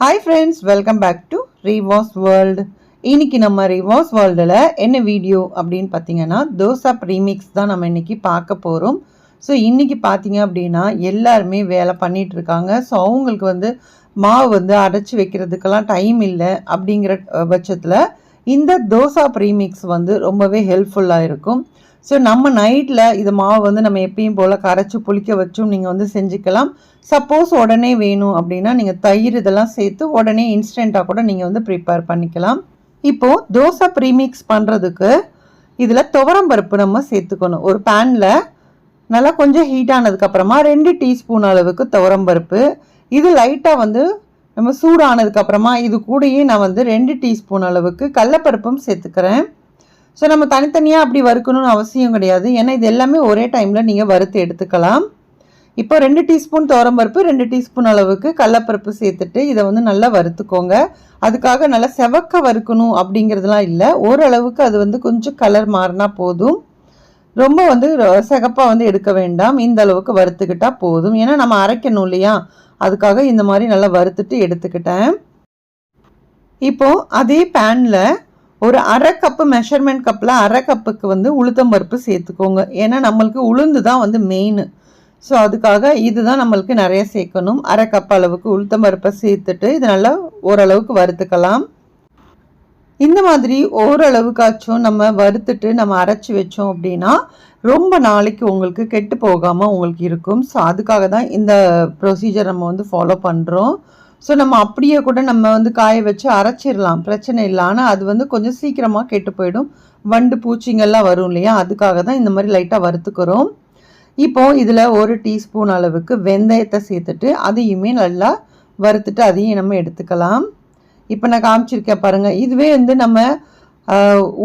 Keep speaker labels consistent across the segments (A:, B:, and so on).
A: Hi friends welcome back to Reevas world இன்னைக்கு நம்ம ரீவாஸ் வேர்ல்டில் என்ன வீடியோ அப்படின்னு பார்த்தீங்கன்னா தோசா ப்ரீமிக்ஸ் தான் நம்ம இன்னைக்கு பார்க்க போகிறோம் ஸோ இன்றைக்கி பார்த்தீங்க அப்படின்னா எல்லாருமே வேலை பண்ணிகிட்ருக்காங்க ஸோ அவங்களுக்கு வந்து மாவு வந்து அரைச்சி வைக்கிறதுக்கெல்லாம் டைம் இல்லை அப்படிங்கிற பட்சத்தில் இந்த தோசா ப்ரீமிக்ஸ் வந்து ரொம்பவே ஹெல்ப்ஃபுல்லாக இருக்கும். ஸோ நம்ம நைட்டில் இது மாவு வந்து நம்ம எப்பயும் போல் கரைச்சி புளிக்க வச்சும் நீங்கள் வந்து செஞ்சுக்கலாம். சப்போஸ் உடனே வேணும் அப்படின்னா நீங்கள் தயிர் இதெல்லாம் சேர்த்து உடனே இன்ஸ்டண்ட்டாக கூட நீங்கள் வந்து ப்ரிப்பேர் பண்ணிக்கலாம். இப்போது தோசை ப்ரீமிக்ஸ் பண்ணுறதுக்கு இதில் துவரம்பருப்பு நம்ம சேர்த்துக்கணும். ஒரு பேனில் நல்லா கொஞ்சம் ஹீட் ஆனதுக்கப்புறமா ரெண்டு டீஸ்பூன் அளவுக்கு துவரம்பருப்பு இது லைட்டாக வந்து நம்ம சூடானதுக்கப்புறமா இது கூடயே நான் வந்து ரெண்டு டீஸ்பூன் அளவுக்கு கடலப்பருப்பும் சேர்த்துக்கிறேன். ஸோ நம்ம தனித்தனியாக அப்படி வறுக்கணும்னு அவசியம் கிடையாது. ஏன்னா இது எல்லாமே ஒரே டைமில் நீங்கள் வறுத்து எடுத்துக்கலாம். இப்போ ரெண்டு டீஸ்பூன் துவரம்பருப்பு ரெண்டு டீஸ்பூன் அளவுக்கு கடலப்பருப்பு சேர்த்துட்டு இதை வந்து நல்லா வறுத்துக்கோங்க. அதுக்காக நல்லா செவக்க வறுக்கணும் அப்படிங்கிறதுலாம் இல்லை. ஓரளவுக்கு அது வந்து கொஞ்சம் கலர் மாறினா போதும். ரொம்ப வந்து சிகப்பாக வந்து எடுக்க வேண்டாம். இந்த அளவுக்கு வறுத்துக்கிட்டால் போதும். ஏன்னா நம்ம அரைக்கணும் இல்லையா? அதுக்காக இந்த மாதிரி நல்லா வறுத்துட்டு எடுத்துக்கிட்டேன். இப்போது அதே பேனில் ஒரு அரை கப்பு மெஷர்மெண்ட் கப்பில் அரை கப்புக்கு வந்து உளுத்தம் பருப்பு சேர்த்துக்கோங்க. ஏன்னா நம்மளுக்கு உளுந்து தான் வந்து மெயின் ஸோ அதுக்காக இதுதான் நம்மளுக்கு நிறைய சேர்க்கணும். அரை கப் அளவுக்கு உளுத்தம் பருப்பை சேர்த்துட்டு இது நல்லா ஓரளவுக்கு வறுத்துக்கலாம். இந்த மாதிரி ஓரளவுக்காச்சும் நம்ம வறுத்துட்டு நம்ம அரைச்சி வச்சோம் அப்படின்னா ரொம்ப நாளைக்கு உங்களுக்கு கெட்டு போகாமல் உங்களுக்கு இருக்கும். ஸோ அதுக்காக தான் இந்த ப்ரொசீஜர் நம்ம வந்து ஃபாலோ பண்ணுறோம் ஸோ நம்ம அப்படியே கூட நம்ம வந்து காய வச்சு அரைச்சிடலாம். பிரச்சனை இல்லை. ஆனால் அது வந்து கொஞ்சம் சீக்கிரமாக கெட்டு போயிடும். வண்டு பூச்சிங்கெல்லாம் வரும் இல்லையா? அதுக்காக தான் இந்த மாதிரி லைட்டாக வறுத்துக்கிறோம். இப்போது இதில் ஒரு டீஸ்பூன் அளவுக்கு வெந்தயத்தை சேர்த்துட்டு அதையுமே நல்லா வறுத்துட்டு அதையும் நம்ம எடுத்துக்கலாம். இப்போ நான் காமிச்சிருக்கேன் பாருங்கள் இதுவே வந்து நம்ம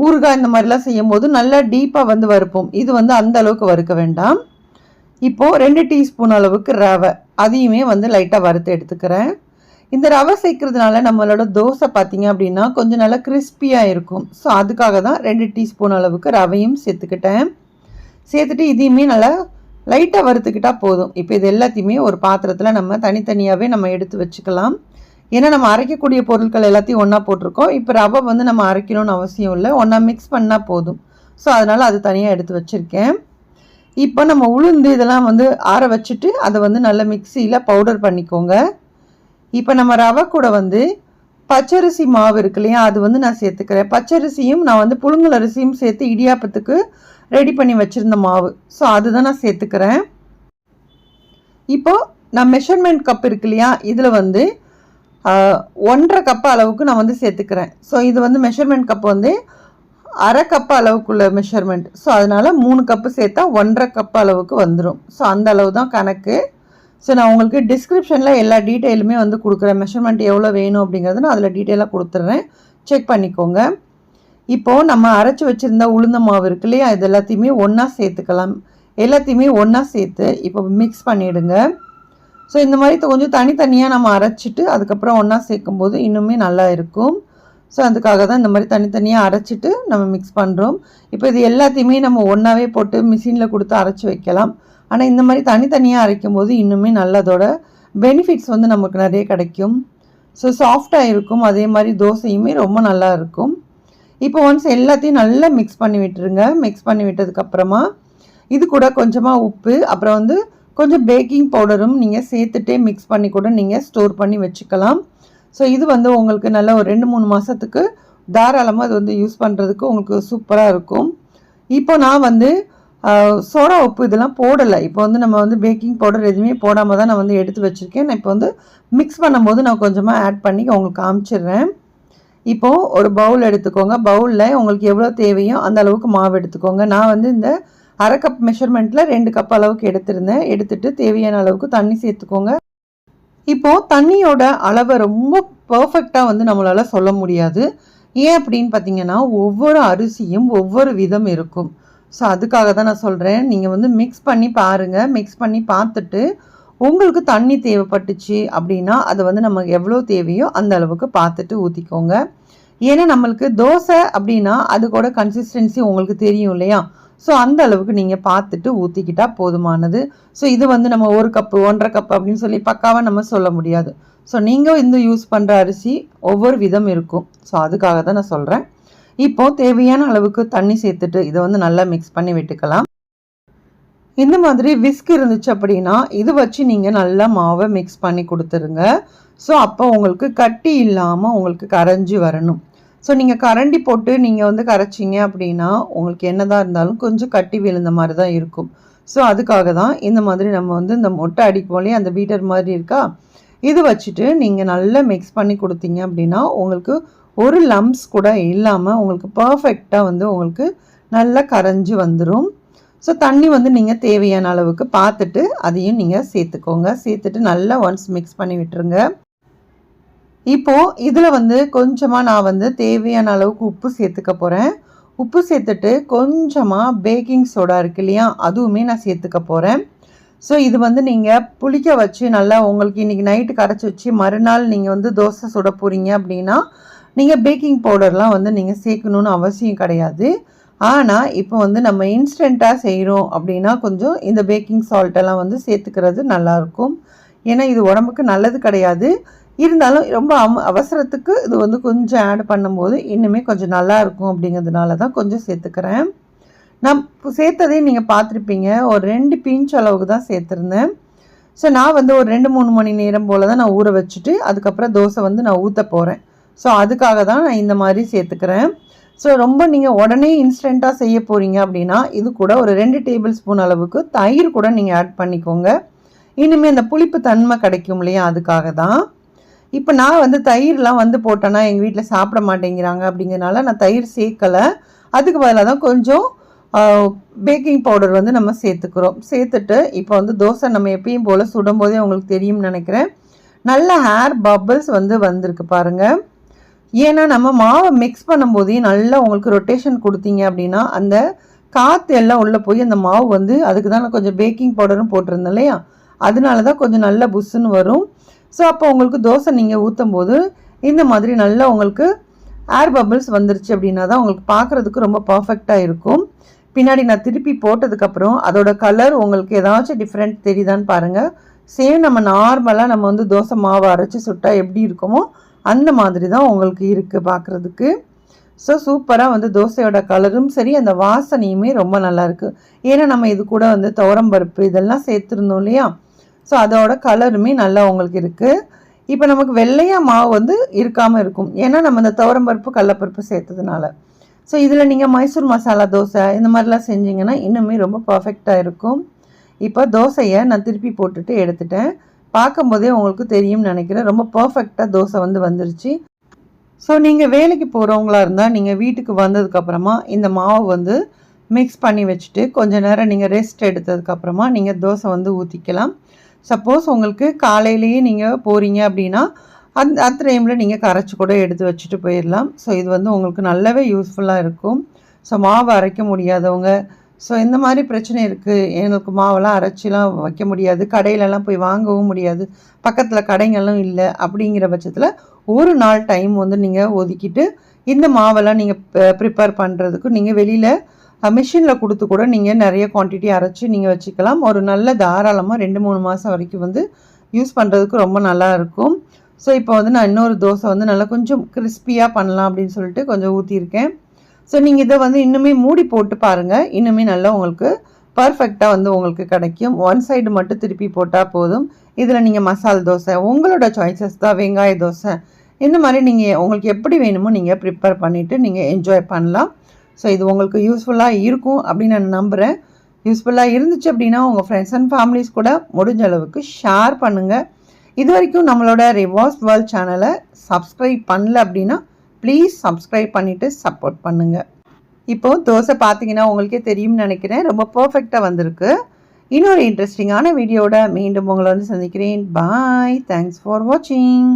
A: ஊறுகாய் இந்த மாதிரிலாம் செய்யும் போது நல்லா டீப்பாக வந்து வறுப்போம். இது வந்து அந்த அளவுக்கு வறுக்க வேண்டாம். இப்போது ரெண்டு டீஸ்பூன் அளவுக்கு ரவை. அதையுமே வந்து லைட்டாக வறுத்து எடுத்துக்கிறேன். இந்த ரவை சேர்க்கறதுனால நம்மளோட தோசை பார்த்தீங்க அப்படின்னா கொஞ்சம் நல்லா கிறிஸ்பியாக இருக்கும். ஸோ அதுக்காக தான் ரெண்டு டீஸ்பூன் அளவுக்கு ரவையும் சேர்த்துக்கிட்டேன். சேர்த்துட்டு இதையுமே நல்லா லைட்டாக வறுத்துக்கிட்டால் போதும். இப்போ இது எல்லாத்தையுமே ஒரு பாத்திரத்தில் நம்ம தனித்தனியாகவே நம்ம எடுத்து வச்சுக்கலாம். ஏன்னா நம்ம அரைக்கக்கூடிய பொருட்கள் எல்லாத்தையும் ஒன்றா போட்டிருக்கோம். இப்போ ரவை வந்து நம்ம அரைக்கணும்னு அவசியம் இல்லை. ஒன்றா மிக்ஸ் பண்ணால் போதும். ஸோ அதனால் அது தனியாக எடுத்து வச்சுருக்கேன். இப்போ நம்ம உளுந்து இதெல்லாம் வந்து ஆற வச்சுட்டு அதை வந்து நல்லா மிக்சியில் பவுடர் பண்ணிக்கோங்க. இப்போ நம்ம ரவை கூட வந்து பச்சரிசி மாவு இருக்கு இல்லையா அது வந்து நான் சேர்த்துக்கிறேன். பச்சரிசியும் நான் வந்து புழுங்கல் அரிசியும் சேர்த்து இடியாப்பத்துக்கு ரெடி பண்ணி வச்சுருந்த மாவு. ஸோ அதுதான் நான் சேர்த்துக்கிறேன். இப்போது நான் மெஷர்மெண்ட் கப் இருக்கு இல்லையா இதில் வந்து ஒன்றரை கப் அளவுக்கு நான் வந்து சேர்த்துக்கிறேன். ஸோ இது வந்து மெஷர்மெண்ட் கப் வந்து அரை கப் அளவுக்குள்ள மெஷர்மெண்ட் ஸோ அதனால் மூணு கப்பு சேர்த்தா ஒன்றரை கப் அளவுக்கு வந்துடும் ஸோ அந்த அளவு தான் கணக்கு. ஸோ நான் உங்களுக்கு டிஸ்கிரிப்ஷனில் எல்லா டீட்டெயிலுமே வந்து கொடுக்குறேன். மெஷர்மெண்ட் எவ்வளோ வேணும் அப்படிங்கிறது நான் அதில் டீட்டெயிலாக கொடுத்துட்றேன். செக் பண்ணிக்கோங்க. இப்போது நம்ம அரைச்சி வச்சுருந்த உளுந்த மாவு இருக்கு இல்லையா? இது எல்லாத்தையுமே ஒன்றா சேர்த்துக்கலாம். எல்லாத்தையுமே ஒன்றா சேர்த்து இப்போ மிக்ஸ் பண்ணிவிடுங்க ஸோ இந்த மாதிரி கொஞ்சம் தனித்தனியாக நம்ம அரைச்சிட்டு அதுக்கப்புறம் ஒன்றா சேர்க்கும் போது இன்னுமே நல்லா இருக்கும். ஸோ அதுக்காக தான் இந்த மாதிரி தனித்தனியாக அரைச்சிட்டு நம்ம மிக்ஸ் பண்ணுறோம் இப்போ இது எல்லாத்தையுமே நம்ம ஒன்றாவே போட்டு மிஷினில் கொடுத்து அரைச்சி வைக்கலாம். ஆனால் இந்த மாதிரி தனித்தனியாக அரைக்கும் போது இன்னுமே நல்லதோட பெனிஃபிட்ஸ் வந்து நமக்கு நிறைய கிடைக்கும். ஸோ சாஃப்டாக இருக்கும். அதே மாதிரி தோசையுமே ரொம்ப நல்லா இருக்கும். இப்போ ஒன்ஸ் எல்லாத்தையும் நல்லா மிக்ஸ் பண்ணி விட்டுருங்க. மிக்ஸ் பண்ணி விட்டதுக்கப்புறமா இது கூட கொஞ்சமாக உப்பு அப்புறம் வந்து கொஞ்சம் பேக்கிங் பவுடரும் நீங்கள் சேர்த்துட்டே மிக்ஸ் பண்ணி கூட நீங்கள் ஸ்டோர் பண்ணி வச்சுக்கலாம். ஸோ இது வந்து உங்களுக்கு நல்ல ஒரு ரெண்டு மூணு மாதத்துக்கு தாராளமாக அது வந்து யூஸ் பண்ணுறதுக்கு உங்களுக்கு சூப்பராக இருக்கும். இப்போ நான் வந்து சோடா உப்பு இதெல்லாம் போடலை. இப்போ வந்து நம்ம வந்து பேக்கிங் பவுடர் எதுவுமே போடாமல் தான் நான் வந்து எடுத்து வச்சுருக்கேன். நான் இப்போ வந்து மிக்ஸ் பண்ணும்போது நான் கொஞ்சமாக ஆட் பண்ணி உங்களுக்கு காமிச்சிடுறேன். இப்போது ஒரு பவுல் எடுத்துக்கோங்க. பவுலில் உங்களுக்கு எவ்வளோ தேவையோ அந்த அளவுக்கு மாவு எடுத்துக்கோங்க. நான் வந்து இந்த அரை கப் மெஷர்மெண்ட்டில் ரெண்டு கப் அளவுக்கு எடுத்திருந்தேன். எடுத்துகிட்டு தேவையான அளவுக்கு தண்ணி சேர்த்துக்கோங்க. இப்போது தண்ணியோட அளவை ரொம்ப பர்ஃபெக்டாக வந்து நம்மளால் சொல்ல முடியாது. ஏன் அப்படின்னு பார்த்தீங்கன்னா ஒவ்வொரு அரிசியும் ஒவ்வொரு விதம் இருக்கும். ஸோ அதுக்காக தான் நான் சொல்கிறேன் நீங்கள் வந்து மிக்ஸ் பண்ணி பாருங்கள் மிக்ஸ் பண்ணி பார்த்துட்டு உங்களுக்கு தண்ணி தேவைப்பட்டுச்சு அப்படின்னா அதை வந்து நமக்கு எவ்வளோ தேவையோ அந்த அளவுக்கு பார்த்துட்டு ஊற்றிக்கோங்க ஏன்னா நம்மளுக்கு தோசை அப்படின்னா அது கூட கன்சிஸ்டன்சி உங்களுக்கு தெரியும் இல்லையா? ஸோ அந்த அளவுக்கு நீங்கள் பார்த்துட்டு ஊற்றிக்கிட்டா போதுமானது. ஸோ இது வந்து நம்ம ஒரு கப்பு ஒன்றரை கப் அப்படின்னு சொல்லி பக்காவாக நம்ம சொல்ல முடியாது. ஸோ நீங்கள் இந்த யூஸ் பண்ணுற அரிசி ஒவ்வொரு விதம் இருக்கும். ஸோ அதுக்காக தான் நான் சொல்கிறேன் இப்போது தேவையான அளவுக்கு தண்ணி சேர்த்துட்டு இதை வந்து நல்லா மிக்ஸ் பண்ணி விட்டுக்கலாம். இந்த மாதிரி விஸ்க் இருந்துச்சு அப்படின்னா இது வச்சு நீங்கள் நல்லா மாவை மிக்ஸ் பண்ணி கொடுத்துருங்க. ஸோ அப்போ உங்களுக்கு கட்டி இல்லாமல் உங்களுக்கு கரைஞ்சி வரணும். ஸோ நீங்கள் கரண்டி போட்டு நீங்கள் வந்து கரைச்சிங்க அப்படின்னா உங்களுக்கு என்னதான் இருந்தாலும் கொஞ்சம் கட்டி விழுந்த மாதிரி தான் இருக்கும். ஸோ அதுக்காக தான் இந்த மாதிரி நம்ம வந்து இந்த மொட்டை அடிப்போலே அந்த பீட்டர் மாதிரி இருக்கா? இது வச்சுட்டு நீங்கள் நல்லா மிக்ஸ் பண்ணி கொடுத்தீங்க அப்படின்னா உங்களுக்கு ஒரு லம்ஸ் கூட இல்லாமல் உங்களுக்கு பர்ஃபெக்டாக வந்து உங்களுக்கு நல்லா கரைஞ்சி வந்துடும் ஸோ தண்ணி வந்து நீங்கள் தேவையான அளவுக்கு பார்த்துட்டு அதையும் நீங்கள் சேர்த்துக்கோங்க. சேர்த்துட்டு நல்லா ஒன்ஸ் மிக்ஸ் பண்ணி விட்டுருங்க. இப்போது இதில் வந்து கொஞ்சமாக நான் வந்து தேவையான அளவுக்கு உப்பு சேர்த்துக்க போகிறேன் உப்பு சேர்த்துட்டு கொஞ்சமாக பேக்கிங் சோடா இருக்கு இல்லையா அதுவுமே நான் சேர்த்துக்க போகிறேன் ஸோ இது வந்து நீங்கள் புளிக்க வச்சு நல்லா உங்களுக்கு இன்றைக்கி நைட்டு கரைச்சி வச்சு மறுநாள் நீங்கள் வந்து தோசை சுட போகிறீங்க அப்படின்னா நீங்கள் பேக்கிங் பவுடர்லாம் வந்து நீங்கள் சேர்க்கணுன்னு அவசியம் கிடையாது. ஆனால் இப்போ வந்து நம்ம இன்ஸ்டண்ட்டாக செய்கிறோம் அப்படின்னா கொஞ்சம் இந்த பேக்கிங் சால்ட்டெல்லாம் வந்து சேர்த்துக்கிறது நல்லாயிருக்கும். ஏன்னா இது உடம்புக்கு நல்லது கிடையாது. இருந்தாலும் ரொம்ப அவசரத்துக்கு இது வந்து கொஞ்சம் ஆட் பண்ணும்போது இன்னுமே கொஞ்சம் நல்லா இருக்கும் அப்படிங்கிறதுனால தான் கொஞ்சம் சேர்த்துக்கிறேன். நான் சேர்த்ததே நீங்கள் பார்த்துருப்பீங்க. ஒரு ரெண்டு பிஞ்ச் அளவுக்கு தான் சேர்த்துருந்தேன். ஸோ நான் வந்து ஒரு ரெண்டு மூணு மணி நேரம் போல் தான் நான் ஊற வச்சுட்டு அதுக்கப்புறம் தோசை வந்து நான் ஊற்ற போகிறேன் ஸோ அதுக்காக தான் நான் இந்த மாதிரி சேர்த்துக்கிறேன். ஸோ ரொம்ப நீங்கள் உடனே இன்ஸ்டண்ட்டாக செய்ய போகிறீங்க அப்படின்னா இது கூட ஒரு ரெண்டு டேபிள் ஸ்பூன் அளவுக்கு தயிர் கூட நீங்கள் ஆட் பண்ணிக்கோங்க. இனிமேல் அந்த புளிப்பு தன்மை கிடைக்கும் இல்லையா அதுக்காக தான். இப்போ நான் வந்து தயிர்லாம் வந்து போட்டேன்னா எங்கள் வீட்டில் சாப்பிட மாட்டேங்கிறாங்க அப்படிங்கிறனால நான் தயிர் சேர்க்கலை. அதுக்கு பதிலாக தான் கொஞ்சம் பேக்கிங் பவுடர் வந்து நம்ம சேர்த்துக்கிறோம். சேர்த்துட்டு இப்போ வந்து தோசை நம்ம எப்பயும் போல் சுடும்போதே உங்களுக்கு தெரியும்னு நினைக்கிறேன். நல்ல ஹேர் பபிள்ஸ் வந்து வந்திருக்கு பாருங்கள் ஏன்னா நம்ம மாவை மிக்ஸ் பண்ணும்போதே நல்லா உங்களுக்கு ரொட்டேஷன் கொடுத்தீங்க அப்படின்னா அந்த காற்று எல்லாம் உள்ளே போய் அந்த மாவு வந்து அதுக்கு தான் நான் கொஞ்சம் பேக்கிங் பவுடரும் போட்டிருந்தேன் இல்லையா? அதனால தான் கொஞ்சம் நல்ல புஷ்ஷுன்னு வரும். ஸோ அப்போ உங்களுக்கு தோசை நீங்கள் ஊற்றும் போது இந்த மாதிரி நல்லா உங்களுக்கு ஏர் பபிள்ஸ் வந்துருச்சு அப்படின்னா தான் உங்களுக்கு பார்க்குறதுக்கு ரொம்ப பர்ஃபெக்டாக இருக்கும். பின்னாடி நான் திருப்பி போட்டதுக்கப்புறம் அதோட கலர் உங்களுக்கு ஏதாச்சும் டிஃப்ரெண்ட் தெரியுதான்னு பாருங்கள் சேம் நம்ம நார்மலாக நம்ம வந்து தோசை மாவு அரைச்சி சுட்டால் எப்படி இருக்குமோ அந்த மாதிரி தான் உங்களுக்கு இருக்குது பார்க்குறதுக்கு ஸோ சூப்பராக வந்து தோசையோட கலரும் சரி அந்த வாசனையுமே ரொம்ப நல்லாயிருக்கு ஏன்னா நம்ம இது கூட வந்து துவரம்பருப்பு இதெல்லாம் சேர்த்துருந்தோம் இல்லையா? ஸோ அதோட கலருமே நல்லா உங்களுக்கு இருக்குது இப்போ நமக்கு வெள்ளையாக மாவு வந்து இருக்காமல் இருக்கும். ஏன்னா நம்ம இந்த துவரம்பருப்பு கடலப்பருப்பு சேர்த்ததுனால. ஸோ இதில் நீங்கள் மைசூர் மசாலா தோசை இந்த மாதிரிலாம் செஞ்சிங்கன்னா இன்னுமே ரொம்ப பர்ஃபெக்டாக இருக்கும். இப்போ தோசையை நான் திருப்பி போட்டுட்டு எடுத்துட்டேன். பார்க்கும்போதே உங்களுக்கு தெரியும்னு நினைக்கிறேன். ரொம்ப பர்ஃபெக்டாக தோசை வந்து வந்துருச்சு. ஸோ நீங்கள் வேலைக்கு போகிறவங்களா இருந்தால் நீங்கள் வீட்டுக்கு வந்ததுக்கப்புறமா இந்த மாவு வந்து மிக்ஸ் பண்ணி வச்சுட்டு கொஞ்சம் நேரம் நீங்கள் ரெஸ்ட் எடுத்ததுக்கப்புறமா நீங்கள் தோசை வந்து ஊற்றிக்கலாம் சப்போஸ் உங்களுக்கு காலையிலேயே நீங்கள் போகிறீங்க அப்படின்னா அந் அந்த டைமில் நீங்கள் கரைச்சி கூட எடுத்து வச்சுட்டு போயிடலாம். ஸோ இது வந்து உங்களுக்கு நல்லாவே யூஸ்ஃபுல்லாக இருக்கும். ஸோ மாவு அரைக்க முடியாதவங்க ஸோ இந்த மாதிரி பிரச்சனை இருக்குது எனக்கு மாவெல்லாம் அரைச்சிலாம் வைக்க முடியாது. கடையிலலாம் போய் வாங்கவும் முடியாது. பக்கத்தில் கடைங்களும் இல்லை. அப்படிங்கிற பட்சத்தில் ஒரு நாள் டைம் வந்து நீங்கள் ஒதுக்கிட்டு இந்த மாவெல்லாம் நீங்கள் ப்ரிப்பேர் பண்ணுறதுக்கு நீங்கள் வெளியில் மிஷினில் கொடுத்து கூட நீங்கள் நிறைய குவான்டிட்டி அரைச்சி நீங்கள் வச்சுக்கலாம். ஒரு நல்ல தாராளமாக ரெண்டு மூணு மாதம் வரைக்கும் வந்து யூஸ் பண்ணுறதுக்கு ரொம்ப நல்லா இருக்கும். ஸோ இப்போ வந்து நான் இன்னொரு தோசை வந்து நல்லா கொஞ்சம் கிறிஸ்பியாக பண்ணலாம் அப்படின்னு சொல்லிட்டு கொஞ்சம் ஊற்றிருக்கேன் ஸோ நீங்கள் இதை வந்து இன்னுமே மூடி போட்டு பாருங்கள் இன்னுமே நல்லா உங்களுக்கு பர்ஃபெக்டாக வந்து உங்களுக்கு கிடைக்கும். ஒன் சைடு மட்டும் திருப்பி போட்டால் போதும். இதில் நீங்கள் மசால் தோசை உங்களோட சாய்ஸஸ் தான். வெங்காய தோசை. இந்த மாதிரி நீங்கள் உங்களுக்கு எப்படி வேணுமோ நீங்கள் ப்ரிப்பேர் பண்ணிவிட்டு நீங்கள் என்ஜாய் பண்ணலாம். ஸோ இது உங்களுக்கு யூஸ்ஃபுல்லாக இருக்கும் அப்படின்னு நான் நம்புகிறேன் யூஸ்ஃபுல்லாக இருந்துச்சு அப்படின்னா உங்கள் ஃப்ரெண்ட்ஸ் அண்ட் ஃபேமிலிஸ் கூட முடிஞ்ச அளவுக்கு ஷேர் பண்ணுங்கள் இது வரைக்கும் நம்மளோட ரிவாஸ் வேர்ல்ட் சேனலை சப்ஸ்கிரைப் பண்ணல அப்படின்னா ப்ளீஸ் சப்ஸ்கிரைப் பண்ணிவிட்டு சப்போர்ட் பண்ணுங்கள் இப்போது தோசை பார்த்தீங்கன்னா உங்களுக்கே தெரியும்னு நினைக்கிறேன். ரொம்ப பர்ஃபெக்டாக வந்திருக்கு. இன்னொரு இன்ட்ரெஸ்டிங்கான வீடியோட மீண்டும் உங்களை வந்து சந்திக்கிறேன். பாய் தேங்க்ஸ் ஃபார் வாட்சிங்